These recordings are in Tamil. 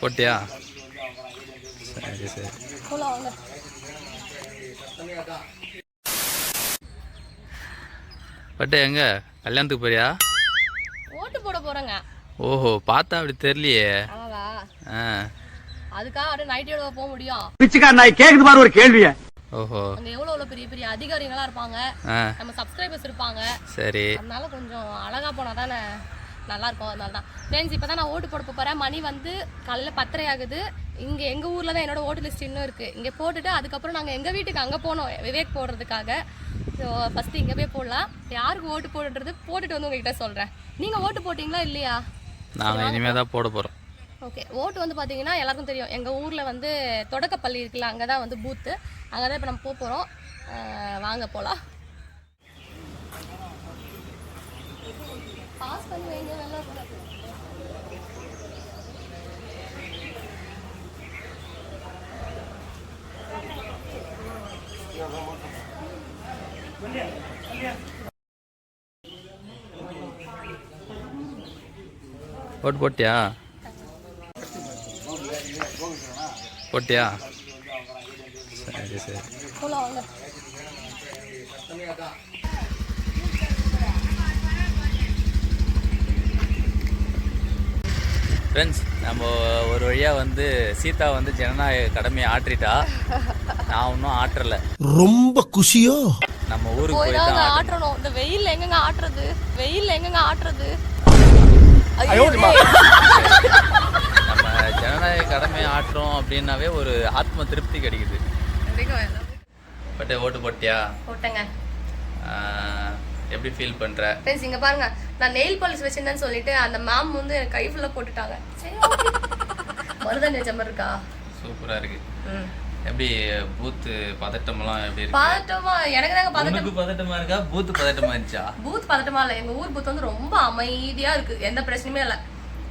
போட்டியா? சரி சரி. பட்டு எங்க? கல்யாணத்துக்கு போறியா? ஓட்டு போட போறேங்க. ஓஹோ பார்த்தா அப்படி தெரியலையே. அதுக்காக அப்படியே நைட்டோட போக முடியும். பிச்சைக்கார நாய் கேக்குது பாரு ஒரு கேள்விய. ஓஹோ. அங்க எவ்வளவு எவ்வளவு பெரிய பெரிய அதிகாரிகளா இருப்பாங்க. நம்ம சப்ஸ்கிரைபர்ஸ் இருப்பாங்க. சரி. அதனால கொஞ்சம் அழகா போனா தானே. நல்லா இருக்கும் அதனால தான். ஃப்ரெண்ட்ஸ் இப்போ தான் நான் ஓட்டு போட போகிறேன் மணி வந்து காலையில் பத்தரை ஆகுது. இங்கே எங்கள் ஊரில் தான் என்னோட ஓட்டு லிஸ்ட் இன்னும் இருக்குது இங்கே போட்டுட்டு அதுக்கப்புறம் நாங்கள் எங்கள் வீட்டுக்கு அங்கே போனோம் விவேக் போடுறதுக்காக. ஸோ ஃபஸ்ட்டு இங்கே போய் போடலாம். யாருக்கு ஓட்டு போடுறது போட்டுட்டு வந்து உங்ககிட்ட சொல்கிறேன் நீங்கள் ஓட்டு போட்டிங்களா இல்லையா? நாங்கள் இனிமேல் தான் போட போகிறோம் ஓகே ஓட்டு வந்து பார்த்தீங்கன்னா எல்லாருக்கும் தெரியும். எங்கள் ஊரில் வந்து தொடக்கப்பள்ளி இருக்குல்ல அங்கே தான் வந்து பூத்து அங்கே தான் இப்போ நம்ம போக போகிறோம் வாங்க போகலாம் பாஸ் பண்ணி வைங்க நல்லா ஓட்டு போட்டியா? போட்டியா? சரி சரி. ஃப்ரெண்ட்ஸ் நம்ம ஒரு வழியாக வந்து சீதா வந்து ஜனநாயக கடமையை ஆற்றிட்டா. நான் இன்னும் ஆற்றலை. ரொம்ப குஷியோ? நம்ம ஊருக்கு போய் தான் ஆட்டுறணும் இந்த வெயில்ல எங்கங்க ஆட்டுறது? வெயில்ல எங்கங்க ஆட்டுறது? நம்ம ஜனநாயக கடமையை ஆற்றுறோம் அப்படின்னாவே ஒரு ஆத்ம திருப்தி கிடைக்குது. பட் ஓட்டு போட்டியா? போட்டேங்க. எப்படி ஃபீல் பண்ணுற ஃப்ரெண்ட்ஸ் இங்க பாருங்க. நான் நெயில் பாலிஷ் வச்சிருந்தேன்னு சொல்லிட்டு அந்த மேம் வந்து எனக்கு கை ஃபுல்லா போட்டுட்டாங்க. சரி வச்ச மாதிரி இருக்கா? சூப்பராக இருக்கு. எப்படி பூத்து பதட்டமெல்லாம் எப்படி இருக்கு? பதட்டமா எனக்கு தாங்க பதட்டம். பதட்டமா இருக்கா? பூத்து பதட்டமா இருந்துச்சா? பூத் பதட்டமா இல்ல. எங்க ஊர் பூத் வந்து ரொம்ப அமைதியா இருக்கு. எந்த பிரச்சனையுமே இல்ல.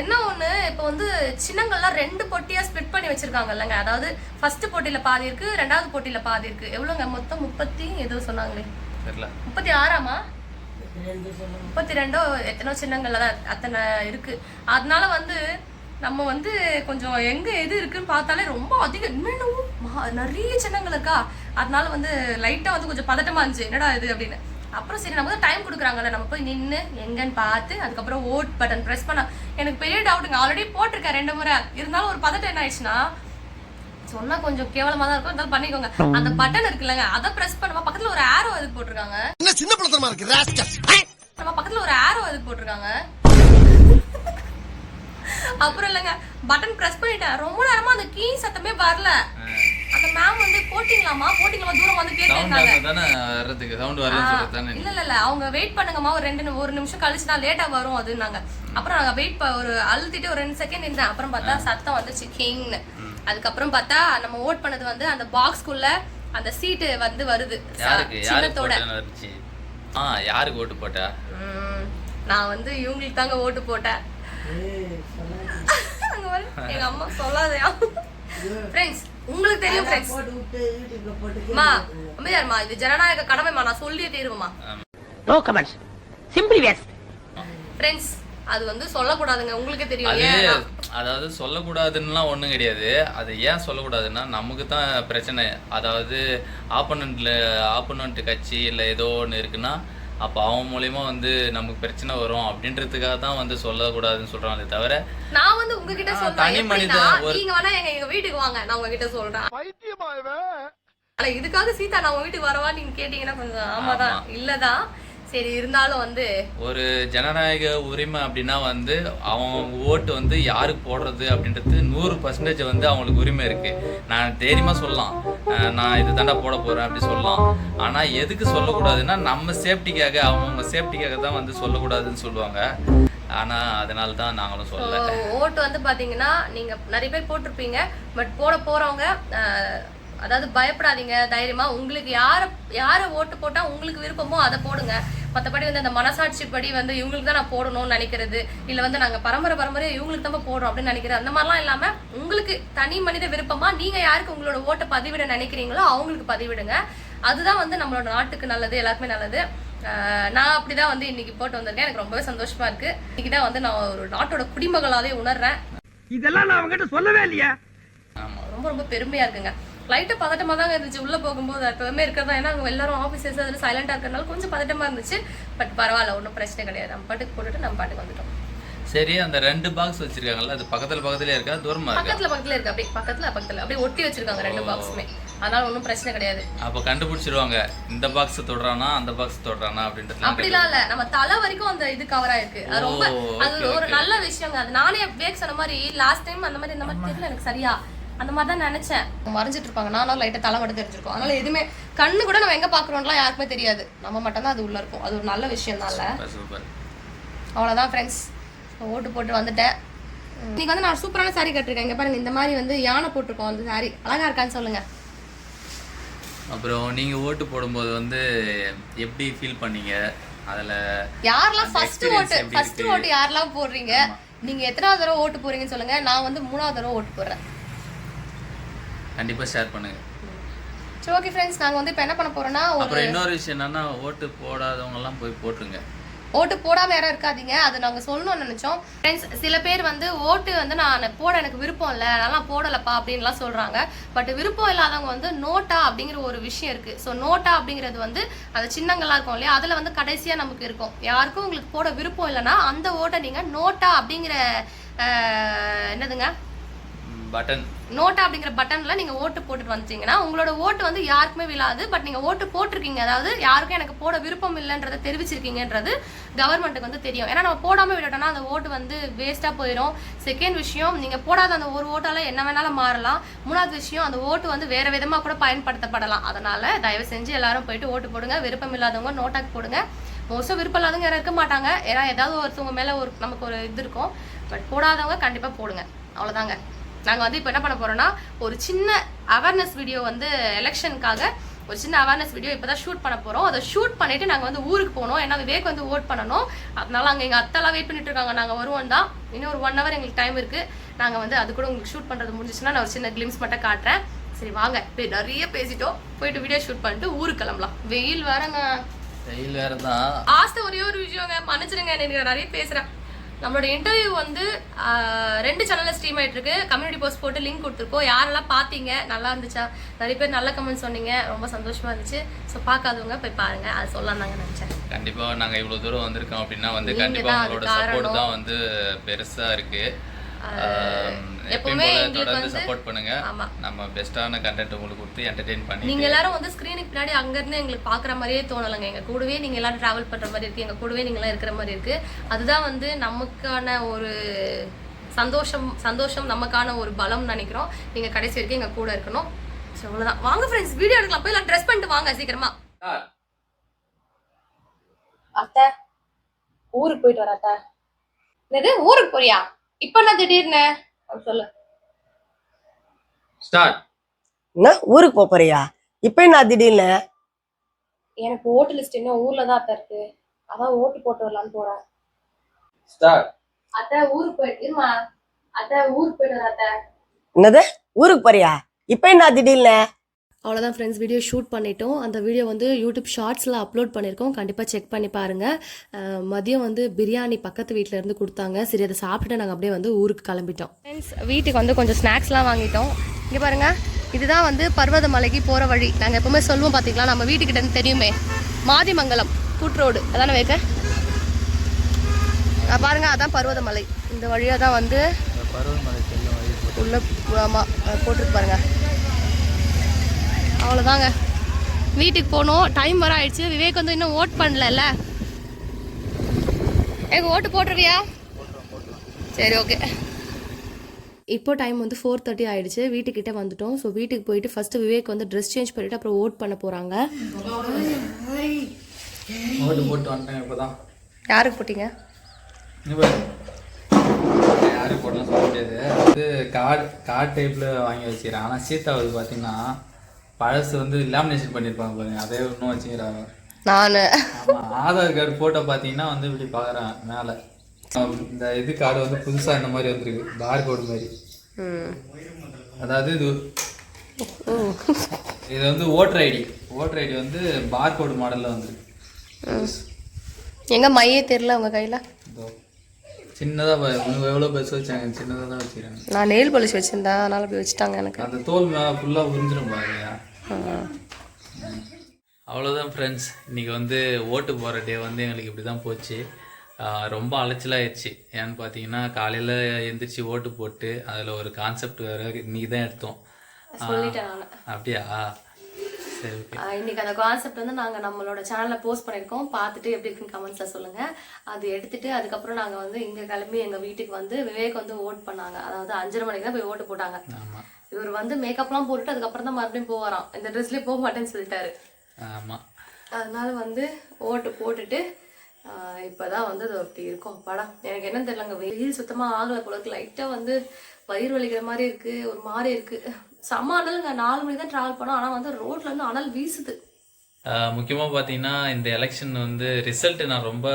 என்ன ஒண்ணு இப்ப வந்து சின்னங்கள்லாம் ரெண்டு பொட்டியா ஸ்ப்ளிட் பண்ணி வச்சிருக்காங்க இல்லைங்க. அதாவது ஃபர்ஸ்ட் போட்டியில பாதி இருக்கு ரெண்டாவது போட்டியில பாதி இருக்கு. எவ்வளவுங்க மொத்தம் முப்பத்தி ஏதோ சொன்னாங்களே. தெரியல. முப்பத்தி ஆறாமா? முப்பத்தி ரெண்டோ எத்தனோ சின்னங்கள்ல தான் அத்தனை இருக்கு. அதனால வந்து நம்ம வந்து கொஞ்சம் எங்க எது இருக்குன்னு பார்த்தாலே ரொம்ப அதிகம். இன்னும் மா- நிறைய சின்னங்கள் இருக்கா? அதனால வந்து லைட்டா வந்து கொஞ்சம் பதட்டமா இருந்துச்சு. என்னடா இது அப்படின்னு. அப்புறம் சரி நமக்கு டைம் கொடுக்குறாங்கல்ல நம்ம போய் நின்று எங்கன்னு பார்த்து அதுக்கப்புறம் ஓட் பட்டன் ப்ரெஸ் பண்ண. எனக்கு பெரிய டவுட்டுங்க ஆல்ரெடி போட்டிருக்கேன் ரெண்டு முறை. இருந்தாலும் ஒரு பதட்டம் என்ன ஆயிடுச்சுன்னா சொன்னா கொஞ்சம் கேவலமா தான் இருக்கும். இருந்தாலும் பண்ணிக்கோங்க. அந்த பட்டன் இருக்குல்லங்க அதை பிரஸ் பண்ணுமா பக்கத்துல ஒரு ஆரோ அதுக்கு போட்டிருக்காங்க? என்ன சின்ன படத்தனமா இருக்கு ராஸ்கல் நம்ம பக்கத்துல ஒரு ஆரோ அதுக்கு போட்டிருக்காங்க? அப்புறம் இல்லைங்க பட்டன் பிரஸ் பண்ணிட்டேன். ரொம்ப நேரமா அந்த கீ சத்தமே வரல. அந்த மேம் வந்து போட்டிங்களாமா போட்டிங்களாமா தூரம் வந்து கேட்டே சவுண்ட் இருந்தாங்க தானே வர்றதுக்கு? சவுண்ட் வரலன்னு சொல்லிட்டு தானே இல்ல இல்ல இல்ல. அவங்க வெயிட் பண்ணுங்கம்மா. ஒரு ரெண்டு ஒரு நிமிஷம் கழிச்சு தான் லேட்டா வரும் அதுன்னாங்க. அப்புறம் நாங்க வெயிட் ஒரு அழுத்திட்டு ஒரு ரெண்டு செகண்ட் இருந்தேன். அப்புறம் பார்த்தா சத்தம் வந்துச்சு கிங்னு அதுக்கப்புறம் பார்த்தா நம்ம ஓட் பண்ணது வந்து அந்த பாக்ஸ்க்குள்ள அந்த சீட்டு வந்து வருது. ச- யாருக்கு? யாருக்கு சின்னத்தோட. ஆ யாருக்கு ஓட்டு போட்டா? ம், நான் வந்து இவங்களுக்கு தாங்க ஓட்டு போட்டேன். எங்க அம்மா சொல்லாதயா? ஃப்ரெண்ட்ஸ் உங்களுக்கு தெரியும் ஃப்ரெண்ட்ஸ் அம்மா அம்மையார்மா இது ஜனநாயக கடமைமா நான் சொல்லியே தீருவேமா no comments simply waste friends அது வந்து சொல்லக்கூடாதுங்க. உங்களுக்கே தெரியும் அதாவது சொல்லக்கூடாதுன்னுலாம் ஒன்றும் கிடையாது. அது ஏன் சொல்லக்கூடாதுன்னா நமக்கு தான் பிரச்சனை. அதாவது ஆப்போனண்ட்ல ஆப்போனண்ட் கட்சி இல்லை ஏதோ ஒன்று இருக்குன்னா அப்போ அவன் மூலியமா வந்து நமக்கு பிரச்சனை வரும். அப்படின்றதுக்காக தான் வந்து சொல்லக்கூடாதுன்னு சொல்றாங்களே தவிர நான் வந்து உங்ககிட்ட தனி ஒரு- நீங்க வேணா எங்க எங்க வீட்டுக்கு வாங்க. நான் உங்ககிட்ட சொல்றேன். ஆனா இதுக்காக சீதா நான் உங்க வீட்டுக்கு வரவா நீங்க கேட்டீங்கன்னா கொஞ்சம் ஆமாதான். ஆமா. இல்லதான். சரி இருந்தாலும் வந்து ஒரு ஜனநாயக உரிமை அப்படின்னா வந்து அவங்க ஓட்டு வந்து யாருக்கு போடுறது அப்படின்றது நூறு பர்சன்டேஜ் வந்து அவங்களுக்கு உரிமை இருக்கு. நான் தைரியமா சொல்லலாம். நான் இது தாண்டா போட போறேன் அப்படி சொல்லலாம். ஆனா எதுக்கு சொல்லக்கூடாதுன்னா நம்ம சேஃப்டிக்காக அவங்கவுங்க சேஃப்டிக்காக தான் வந்து சொல்லக்கூடாதுன்னு சொல்லுவாங்க. ஆனா அதனால தான் நாங்களும் சொல்லல. ஓட்டு வந்து பாத்தீங்கன்னா நீங்க நிறைய பேர் போட்டிருப்பீங்க. பட் போட போறவங்க அதாவது பயப்படாதீங்க தைரியமா. உங்களுக்கு யார யார ஓட்டு போட்டா உங்களுக்கு விருப்பமோ அதை போடுங்க. மற்றபடி வந்து அந்த மனசாட்சி படி வந்து இவங்களுக்கு தான் நான் போடணும்னு நினைக்கிறது. இல்லை வந்து நாங்கள் பரம்பரை பரம்பரையாக இவங்களுக்கு தான் போடுறோம் அப்படின்னு நினைக்கிறது. அந்த மாதிரிலாம் இல்லாமல் உங்களுக்கு தனி மனித விருப்பமா நீங்கள் யாருக்கு உங்களோட ஓட்டை பதிவிட நினைக்கிறீங்களோ அவங்களுக்கு பதிவிடுங்க. அதுதான் வந்து நம்மளோட நாட்டுக்கு நல்லது எல்லாருக்குமே நல்லது. நான் அப்படிதான் வந்து இன்னைக்கு போட்டு வந்திருக்கேன். எனக்கு ரொம்பவே சந்தோஷமா இருக்கு. இன்னைக்கு தான் வந்து நான் ஒரு நாட்டோட குடிமகளாவே உணர்றேன். இதெல்லாம் நான் அவங்ககிட்ட சொல்லவே இல்லையா. ரொம்ப ரொம்ப பெருமையா இருக்குங்க. லைட்டா பதட்டமா தாங்க இருந்துச்சு. உள்ள போகும்போது எப்பவுமே இருக்கிறதா? ஏன்னா அவங்க எல்லாரும் ஆஃபீஸர்ஸ் அதில் சைலண்டா இருக்கிறனால கொஞ்சம் பதட்டமா இருந்துச்சு. பட் பரவாயில்ல ஒன்றும் பிரச்சனை கிடையாது. நம்ம பாட்டுக்கு போட்டுட்டு நம்ம பாட்டுக்கு வந்துட்டோம். சரி அந்த ரெண்டு பாக்ஸ் வச்சிருக்காங்கல்ல அது பக்கத்துல பக்கத்துலயே இருக்கா? தூரமா இருக்கா? பக்கத்துல பக்கத்துல இருக்கு. அப்படியே பக்கத்துல பக்கத்துல. அப்படியே ஒட்டி வச்சிருக்காங்க ரெண்டு பாக்ஸுமே அதனால ஒன்றும் பிரச்சனை கிடையாது. அப்ப கண்டுபிடிச்சிருவாங்க. இந்த பாக்ஸ் தொடுறானா அந்த பாக்ஸ் தொடுறானா அப்படின்றதுலாம் அப்படிலாம் இல்ல. நம்ம தலை வரைக்கும் அந்த இது கவர் ஆயிருக்கு. அது ரொம்ப அது ஒரு. நல்ல விஷயங்க. அது நானே பேக் சொன்ன மாதிரி லாஸ்ட் டைம் அந்த மாதிரி இந்த மாதிரி தெரியல எனக்கு சரியா. அந்த மாதிரி தான் நினைச்சேன். மறைஞ்சிட்டு இருப்பாங்க. நானும் லைட்டா தலை மட்டும் தெரிஞ்சிருக்கும். அதனால எதுவுமே கண்ணு கூட நம்ம எங்க பாக்குறோம்லாம் யாருக்குமே தெரியாது. நம்ம மட்டும் தான் அது உள்ள இருக்கும். அது ஒரு நல்ல விஷயம் சூப்பர் அவ்வளோதான் ஃப்ரெண்ட்ஸ் ஓட்டு போட்டு வந்துட்டேன். இன்னைக்கு வந்து நான் சூப்பரான saree கட்டிருக்கேன். இங்க பாருங்க இந்த மாதிரி வந்து யானை போட்டிருக்கோம் அந்த saree. அழகா இருக்கான்னு சொல்லுங்க. அப்புறம் நீங்க ஓட்டு போடும்போது வந்து எப்படி ஃபீல் பண்ணீங்க? அதுல யாரெல்லாம் ஃபர்ஸ்ட் ஓட்டு ஃபர்ஸ்ட்? ஓட்டு யாரெல்லாம் போடுறீங்க? நீங்க எத்தனாவது தடவை ஓட்டு போறீங்கன்னு சொல்லுங்க. நான் வந்து மூணாவது தடவை ஓட்டு போடுறேன். கண்டிப்பா ஷேர் பண்ணுங்க. சரி ஓகே ஃப்ரெண்ட்ஸ் நாங்க வந்து இப்போ என்ன பண்ண ஒரு அப்புறம் இன்னொரு விஷயம் என்னன்னா ஓட்டு போடாதவங்க எல்லாம் போய் போட்டுருங்க. ஓட்டு போடாம யாரும் இருக்காதீங்க. அது நாங்க சொல்லணும்னு நினைச்சோம். ஃப்ரெண்ட்ஸ் சில பேர் வந்து ஓட்டு வந்து நான் போட எனக்கு விருப்பம் இல்லை. அதெல்லாம் போடலப்பா அப்படின்லாம் சொல்றாங்க. பட் விருப்பம் இல்லாதவங்க வந்து நோட்டா அப்படிங்கிற ஒரு விஷயம் இருக்கு. ஸோ நோட்டா அப்படிங்கிறது வந்து அது சின்னங்களா இருக்கும் இல்லையா? அதுல வந்து கடைசியா நமக்கு இருக்கும். யாருக்கும் உங்களுக்கு போட விருப்பம் இல்லைன்னா அந்த ஓட்டை நீங்க நோட்டா அப்படிங்கிற என்னதுங்க? பட்டன் நோட்டா அப்படிங்கிற பட்டன்ல நீங்க ஓட்டு போட்டுட்டு வந்துட்டீங்கன்னா உங்களோட ஓட்டு வந்து யாருக்குமே விழாது. பட் நீங்க ஓட்டு போட்டிருக்கீங்க. அதாவது யாருக்கும் எனக்கு போட விருப்பம் இல்லைன்றதை தெரிவிச்சிருக்கீங்கன்றது கவர்மெண்ட்டுக்கு வந்து தெரியும். ஏன்னா நம்ம போடாம விட்டுட்டோம்னா அந்த ஓட்டு வந்து வேஸ்டா போயிடும் செகண்ட் விஷயம் நீங்க போடாத அந்த ஒரு ஓட்டால என்ன வேணாலும் மாறலாம். மூணாவது விஷயம் அந்த ஓட்டு வந்து வேற விதமா கூட பயன்படுத்தப்படலாம். அதனால தயவு செஞ்சு எல்லாரும் போயிட்டு ஓட்டு போடுங்க. விருப்பம் இல்லாதவங்க நோட்டாக்கு போடுங்க. மோஸ்ட்டாக விருப்பம் இல்லாதவங்க யாரும் இருக்க மாட்டாங்க. ஏன்னா ஏதாவது ஒருத்தவங்க மேல ஒரு நமக்கு ஒரு இது இருக்கும். பட் போடாதவங்க கண்டிப்பா போடுங்க. அவ்வளோதாங்க நாங்க வந்து இப்போ என்ன பண்ண போறோம்னா ஒரு சின்ன அவேர்னஸ் வீடியோ வந்து எலெக்ஷனுக்காக ஒரு சின்ன அவேர்னஸ் வீடியோ இப்பதான் ஷூட் பண்ண போறோம். அதை ஷூட் பண்ணிட்டு நாங்க வந்து ஊருக்கு போனோம் ஏன்னா விவேக் வந்து ஓட் பண்ணணும். அதனால அங்க எங்க அத்தெல்லாம் வெயிட் பண்ணிட்டு இருக்காங்க. நாங்க வருவோம் தான். இன்னும் ஒரு ஒன் ஹவர் எங்களுக்கு டைம் இருக்கு. நாங்க வந்து அது கூட உங்களுக்கு ஷூட் பண்றது முடிஞ்சிச்சுன்னா நான் ஒரு சின்ன கிளிம்ஸ் மட்டும் காட்டுறேன். சரி வாங்க. இப்போ நிறைய பேசிட்டோம். போயிட்டு வீடியோ ஷூட் பண்ணிட்டு ஊருக்கு கிளம்பலாம். வெயில் வேறங்க. வெயில் வேற தான் ஆஸ்த ஒரே ஒரு விஷயங்க. மன்னிச்சிடுங்க எனக்கு நான் நிறைய பேசுறேன். நம்மளோட இன்டர்வியூ வந்து ரெண்டு சேனல்ல ஸ்ட்ரீம் ஆயிட்டு இருக்கு கம்யூனிட்டி போஸ்ட் போட்டு லிங்க் கொடுத்துருக்கோம். யாரெல்லாம் பார்த்தீங்க? நல்லா இருந்துச்சா? நிறைய பேர் நல்ல கமெண்ட் சொன்னீங்க. ரொம்ப சந்தோஷமா இருந்துச்சு. ஸோ பார்க்காதவங்க போய் பாருங்க. அது சொல்லலாம் தாங்க நினைச்சேன். கண்டிப்பா நாங்க இவ்வளவு தூரம் வந்திருக்கோம் அப்படின்னா வந்து கண்டிப்பா உங்களோட சப்போர்ட். தான் வந்து பெருசா இருக்கு. எப்பவுமே எங்களுக்கு வந்து- சப்போர்ட் பண்ணுங்க. நம்ம பெஸ்டான கண்டென்ட் உங்களுக்கு கொடுத்து என்டர்டெயின் பண்ணி நீங்க எல்லாரும் வந்து ஸ்கிரீனுக்கு பின்னாடி அங்க இருந்து எங்களுக்கு பாக்குற மாதிரியே தோணலைங்க. எங்க கூடவே நீங்க எல்லாரும் டிராவல் பண்ற மாதிரி இருக்கு. எங்க கூடவே நீங்க எல்லாம் இருக்கிற மாதிரி இருக்கு. அதுதான் வந்து நமக்கான ஒரு சந்தோஷம் சந்தோஷம் நமக்கான ஒரு பலம் நினைக்கிறோம். நீங்க கடைசி வரைக்கும் எங்க கூட இருக்கணும். அவ்வளவுதான். வாங்க ஃப்ரெண்ட்ஸ் வீடியோ எடுக்கலாம். போய் எல்லாம் ட்ரெஸ் பண்ணிட்டு வாங்க சீக்கிரமா. அத்தை ஊருக்கு போயிட்டு வர அத்தை. என்னது? ஊருக்கு போறியா? இப்ப என்ன திடீர்னு? அப்படி சொல்லு. ஸ்டார்ட் என்ன? ஊருக்கு போப் போறியா? இப்ப என்ன திடீர்னு? எனக்கு ஓட்டு லிஸ்ட் இன்னும் ஊர்ல தான் அத்தை இருக்கு. அதான் ஓட்டு போட்டு வரலான்னு போறேன். ஸ்டார்ட் அத்தை ஊருக்கு போயிட்டு இருமா? அத்தை ஊருக்கு போயிட்டு வர அத்தை. என்னது? ஊருக்கு போறியா? இப்ப என்ன திடீர்னு? அவ்வளோதான் ஃப்ரெண்ட்ஸ் வீடியோ ஷூட் பண்ணிட்டோம். அந்த வீடியோ வந்து யூடியூப் ஷார்ட்ஸில் அப்லோட் பண்ணியிருக்கோம் கண்டிப்பாக செக் பண்ணி பாருங்கள் மதியம் வந்து பிரியாணி பக்கத்து வீட்டில் இருந்து கொடுத்தாங்க. சரி அதை சாப்பிட்டுட்டு நாங்கள் அப்படியே வந்து ஊருக்கு கிளம்பிட்டோம். ஃப்ரெண்ட்ஸ் வீட்டுக்கு வந்து கொஞ்சம் ஸ்நாக்ஸ்லாம் வாங்கிட்டோம். இங்கே பாருங்கள் இதுதான் வந்து பர்வதமலைக்கு போகிற வழி. நாங்கள் எப்பவுமே சொல்லுவோம் பார்த்தீங்களா நம்ம வீட்டுக்கிட்ட இருந்து தெரியுமே. மாதிமங்கலம் கூட்ரோடு அதானே வைக்க அஹ் பாருங்க அதான் பர்வதமலை இந்த வழியாக தான் வந்து உள்ள போட்டிருக்கு பாருங்க. அவ்வளோதாங்க வீட்டுக்கு போகணும். டைம் வர ஆயிடுச்சு. விவேக் வந்து இன்னும் ஓட் பண்ணலல்ல. எங்க ஓட்டு போட்டுருவியா? சரி ஓகே. இப்போ டைம் வந்து ஃபோர் தேர்ட்டி ஆயிடுச்சு. வீட்டுக்கிட்ட வந்துட்டோம். ஸோ வீட்டுக்கு போயிட்டு ஃபர்ஸ்ட் விவேக் வந்து ட்ரெஸ் சேஞ்ச் பண்ணிட்டு அப்புறம் ஓட் பண்ண போறாங்க. யாருக்கு போட்டீங்க. யாருக்கு போடலாம் சொல்ல முடியாது. வந்து கார்டு கார்டு டைப்ல வாங்கி வச்சுக்கிறேன். ஆனா சீதாவது பாத்தீங்கன்னா பழசு வந்து லேமினேஷன் பண்ணியிருப்பாங்க பாருங்க. அதே இன்னும் வச்சுக்கிறாங்க. நான். ஆதார் கார்டு போட்டோ பார்த்தீங்கன்னா வந்து இப்படி பார்க்குறேன் மேலே. இந்த இது கார்டு வந்து புதுசாக இந்த மாதிரி வந்திருக்கு பார் கோடு மாதிரி அதாவது இது இது வந்து ஓட்டர் ஐடி ஓட்டர் ஐடி வந்து பார் கோடு மாடலில் வந்திருக்கு. எங்க மையே தெரியல உங்க கையில? சின்னதாக எவ்வளோ பெருசு வச்சாங்க? சின்னதாக தான் வச்சுக்கிறாங்க. நான் நெயில் பாலிஷ் வச்சிருந்தேன் அதனால போய் வச்சுட்டாங்க எனக்கு. அந்த தோல் ஃபுல்லாக உறிஞ்சிரும் பாருங்க. அவ்வளோதான் ஃப்ரெண்ட்ஸ் இன்றைக்கி வந்து ஓட்டு போகிற டே வந்து எங்களுக்கு இப்படி தான் போச்சு ரொம்ப அலைச்சலாகிடுச்சு ஏன்னு பார்த்தீங்கன்னா காலையில் எந்திரிச்சு ஓட்டு போட்டு அதில் ஒரு கான்செப்ட் வேறு இன்றைக்கி தான் எடுத்தோம் அப்படியா? இன்னைக்கு அந்த கான்செப்ட் வந்து நாங்கள் நம்மளோட சேனலில் போஸ்ட் பண்ணியிருக்கோம் பார்த்துட்டு எப்படி இருக்குன்னு கமெண்ட்ஸில் சொல்லுங்கள் அது எடுத்துட்டு அதுக்கப்புறம் நாங்கள் வந்து இங்கே கிளம்பி எங்கள் வீட்டுக்கு வந்து விவேக் வந்து ஓட் பண்ணாங்க. அதாவது அஞ்சரை மணிக்கு தான் போய் ஓட்டு போட்டாங்க. இவர் வந்து மேக்கப்லாம் போட்டுட்டு அதுக்கப்புறம் தான் மறுபடியும் போவாராம். இந்த ட்ரெஸ்லேயே போக மாட்டேன்னு சொல்லிட்டாரு. ஆமாம் அதனால வந்து ஓட்டு போட்டுட்டு இப்பதான் வந்து அது அப்படி இருக்கும். படம் எனக்கு என்ன தெரியலங்க. வெயில் சுத்தமா ஆகல போல இருக்கு லைட்டா வந்து வயிறு வலிக்கிற மாதிரி இருக்கு. ஒரு மாதிரி இருக்கு. செம்ம அனலுங்க. நாலு மணி தான் டிராவல் பண்ணோம். ஆனா வந்து ரோட்ல இருந்து அனல் வீசுது. முக்கியமாக பார்த்தீங்கன்னா இந்த எலெக்ஷன் வந்து ரிசல்ட் நான் ரொம்ப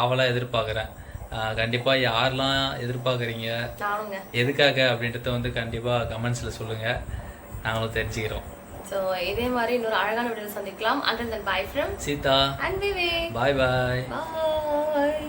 ஆவலாக எதிர்பார்க்குறேன். கண்டிப்பாக யாரெல்லாம் எதிர்பார்க்குறீங்க? எதுக்காக அப்படின்றத வந்து கண்டிப்பாக கமெண்ட்ஸில் சொல்லுங்கள் நாங்களும் தெரிஞ்சுக்கிறோம். ஸோ இதே மாதிரி இன்னொரு அழகான வீடியோ சந்திக்கலாம். And then bye from Seetha. And bye bye bye